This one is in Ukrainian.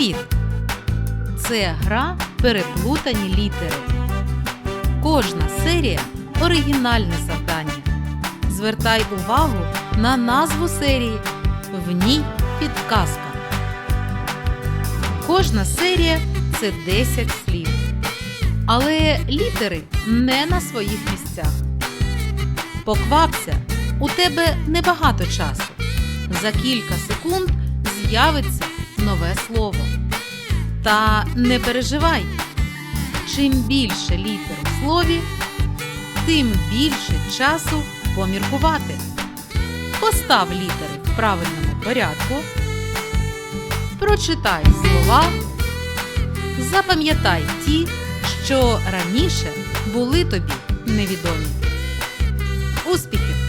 Привіт! Це гра Переплутані літери. Кожна серія оригінальне завдання. Звертай увагу на назву серії. В ній підказка. Кожна серія це 10 слів. Але літери не на своїх місцях. Поквапся, у тебе небагато часу. За кілька секунд з'явиться нове слово. Та не переживай. Чим більше літер у слові, тим більше часу поміркувати. Постав літери в правильному порядку. Прочитай слова. Запам'ятай ті, що раніше були тобі невідомі. Успіхів!